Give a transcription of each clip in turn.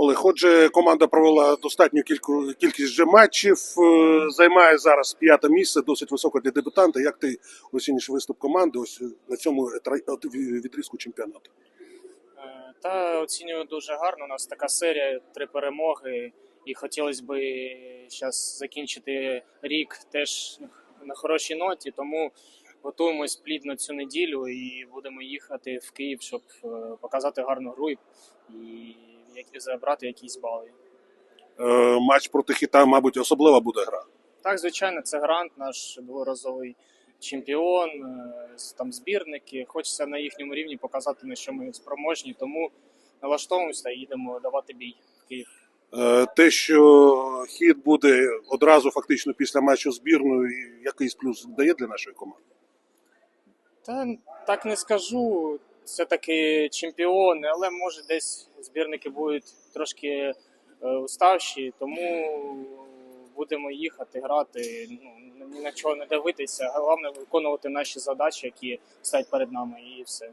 Олег, отже, команда провела достатню кільку, кількість вже матчів, е, займає зараз п'яте місце, досить високо для дебютанта. Як ти оцінюєш виступ команди ось на цьому відрізку чемпіонату? Е, Та оцінюю дуже гарно. У нас така серія, три перемоги, і хотілося б зараз закінчити рік теж на хорошій ноті. Тому готуємось плідно цю неділю і будемо їхати в Київ, щоб е, показати гарну гру і забрати якісь бали. Е, Матч проти хіта, мабуть, особлива буде гра. Так, звичайно, це грант, наш дворазовий чемпіон, е, там збірники. Хочеться на їхньому рівні показати, на що ми спроможні, тому налаштовуємося та їдемо давати бій в Київ. Е, Те, що хід буде одразу фактично після матчу збірної, якийсь плюс дає для нашої команди. Та так не скажу. Це таки чемпіони, але може десь збірники будуть трошки е, уставші, тому будемо їхати, грати. Ну ні на чого не дивитися. Головне виконувати наші задачі, які стоять перед нами, і все. Е,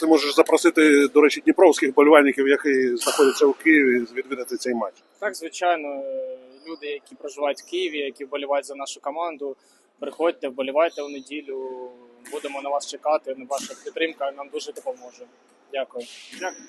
Ти можеш запросити, до речі, дніпровських болівальників, які знаходяться у Києві, відвідати цей матч. Так, звичайно, е, люди, які проживають в Києві, які вболівають за нашу команду, приходьте, вболівайте у неділю. Будемо на вас чекати. Ваша підтримка нам дуже допоможе. Дякую. Дякую.